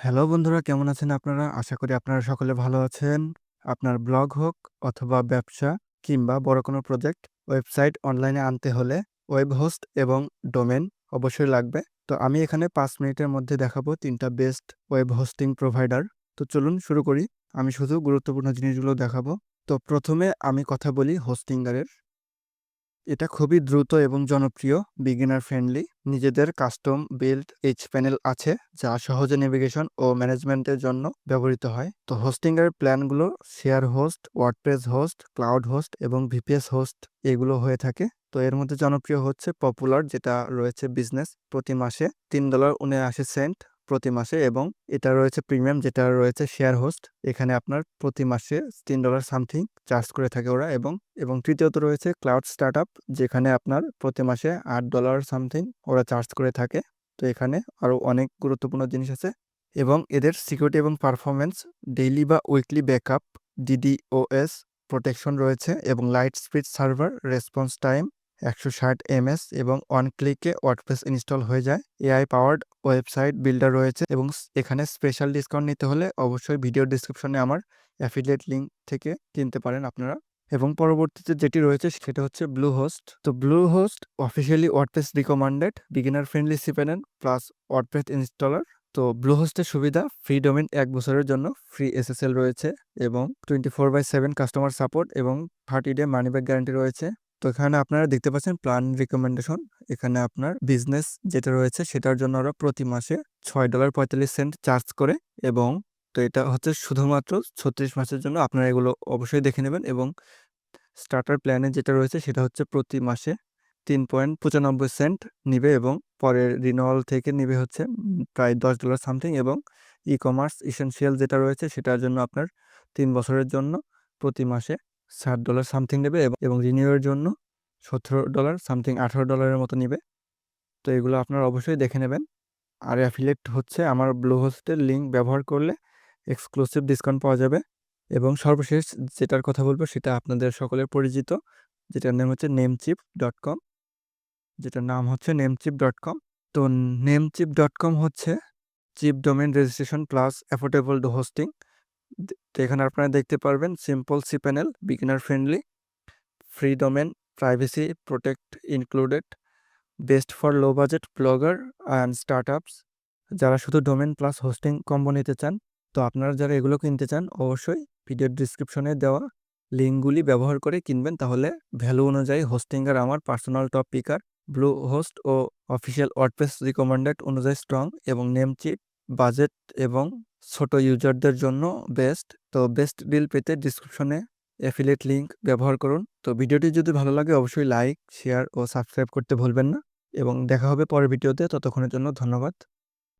Hello বন্ধুরা, কেমন আছেন আপনারা? আশা করি আপনারা সকলে ভালো আছেন। আপনার ব্লগ হোক অথবা ব্যবসা কিংবা বড় কোনো প্রজেক্ট, ওয়েবসাইট অনলাইনে আনতে হলে ওয়েব হোস্ট এবং ডোমেন অবশ্যই লাগবে। তো আমি এখানে পাঁচ মিনিটের মধ্যে দেখাবো তিনটা বেস্ট ওয়েব হোস্টিং প্রোভাইডার। তো চলুন শুরু করি। আমি শুধু গুরুত্বপূর্ণ জিনিসগুলো দেখাবো। তো প্রথমে আমি কথা বলি হোস্টিঙ্গারের। এটা খুবই দ্রুত এবং জনপ্রিয়, বিগিনার ফ্রেন্ডলি। নিজেদের কাস্টম বিল্ড এইচ প্যানেল আছে যা সহজে নেভিগেশন ও ম্যানেজমেন্টের জন্য ব্যবহৃত হয়। তো হোস্টিং হোস্টিংয়ের প্ল্যানগুলো share host, WordPress host, cloud host এবং ভিপিএস হোস্ট এগুলো হয়ে থাকে। তো এর মধ্যে জনপ্রিয় হচ্ছে পপুলার যেটা রয়েছে বিজনেস প্রতি মাসে তিন ডলার উনআশি সেন্ট প্রতি মাসে এবং এটা রয়েছে প্রিমিয়াম যেটা রয়েছে শেয়ার হোস্ট। এখানে আপনার প্রতি মাসে তিন ডলার সামথিং চার্জ করে থাকে ওরা এবং এবং তৃতীয়ত রয়েছে ক্লাউড স্টার্ট যেখানে আপনার প্রতি মাসে আট ডলার সামথিং ওরা চার্জ করে থাকে। তো এখানে আরও অনেক গুরুত্বপূর্ণ জিনিস আছে এবং এদের সিকিউরিটি এবং পারফরমেন্স ডেইলি বা উইকলি ব্যাকআপ, ডিডিওএস প্রোটেকশন রয়েছে এবং light speed server, response time একশো ষাট এমএস এবং ওয়ান ক্লিকে ওয়ার্ডপ্রেস ইনস্টল হয়ে যায়। এআই পাওয়ার্ড ওয়েবসাইট বিল্ডার রয়েছে এবং এখানে স্পেশাল ডিসকাউন্ট নিতে হলে অবশ্যই ভিডিও ডিসক্রিপশনে আমার অ্যাফিলিয়েট লিঙ্ক থেকে কিনতে পারেন আপনারা। এবং পরবর্তীতে যেটি রয়েছে সেটা হচ্ছে ব্লু হোস্ট তো blue host officially WordPress recommended beginner friendly cPanel plus WordPress installer তো ব্লু হোস্টের সুবিধা ফ্রি ডোমেন এক বছরের জন্য ফ্রি এসএসএল রয়েছে এবং twenty four by seven customer support এবং thirty day money back guarantee রয়েছে। তো এখানে আপনারা দেখতে পাচ্ছেন প্ল্যান রিকমেন্ডেশন এখানে আপনার বিজনেস যেটা রয়েছে সেটার জন্য ওরা প্রতি মাসে ছয় ডলার পঁয়তাল্লিশ সেন্ট চার্জ করে এবং তো এটা হচ্ছে শুধুমাত্র ছত্রিশ মাসের জন্য আপনারা এগুলো অবশ্যই দেখে নেবেন এবং স্টার্টার প্ল্যানে যেটা রয়েছে সেটা হচ্ছে প্রতি মাসে তিন পয়েন্ট পঁচানব্বই সেন্ট নিবে এবং পরের রিনোয়াল থেকে নিবে হচ্ছে প্রায় দশ ডলার সামথিং এবং ই কমার্স ইসেন্সিয়াল যেটা রয়েছে সেটার জন্য আপনার তিন বছরের জন্য প্রতি মাসে ষাট ডলার সামথিং নেবে এবং রিনিউয়ের জন্য সতেরো ডলার সামথিং আঠারো ডলারের মতো নেবে। তো এগুলো আপনারা অবশ্যই দেখে নেবেন। আর অ্যাফিলেট হচ্ছে আমার ব্লু হোস্টের লিঙ্ক ব্যবহার করলে এক্সক্লুসিভ ডিসকাউন্ট পাওয়া যাবে এবং সর্বশেষ যেটার কথা বলব সেটা আপনাদের সকলের পরিচিত, যেটার নাম হচ্ছে নেমচিপ ডট কম যেটার নাম হচ্ছে নেমচিপ ডট কম তো নেমচিপ ডট কম হচ্ছে cheap domain registration plus affordable hosting তো এখানে আপনারা দেখতে পারবেন simple C panel beginner friendly free domain privacy protect included best for low budget blogger and startups যারা শুধু ডোমেন প্লাস হোস্টিং কম্বো নিতে চান, তো আপনারা যারা এগুলো কিনতে চান, অবশ্যই ভিডিওর ডিসক্রিপশনে দেওয়া লিঙ্কগুলি ব্যবহার করে কিনবেন। তাহলে ভ্যালু অনুযায়ী হোস্টিংয়ের আমার personal top picker Bluehost ও অফিসিয়াল ওয়ার্ডপ্রেস রিকমেন্ডেড অনুযায়ী স্ট্রং এবং নেম চিপ বাজেট এবং ছোট ইউজারদের জন্য বেস্ট। তো বেস্ট ডিল পেতে ডিসক্রিপশনে অ্যাফিলেট লিঙ্ক ব্যবহার করুন। তো ভিডিওটি যদি ভালো লাগে অবশ্যই লাইক, শেয়ার ও সাবস্ক্রাইব করতে ভুলবেন না। এবং দেখা হবে পরের ভিডিওতে। ততক্ষণের জন্য ধন্যবাদ।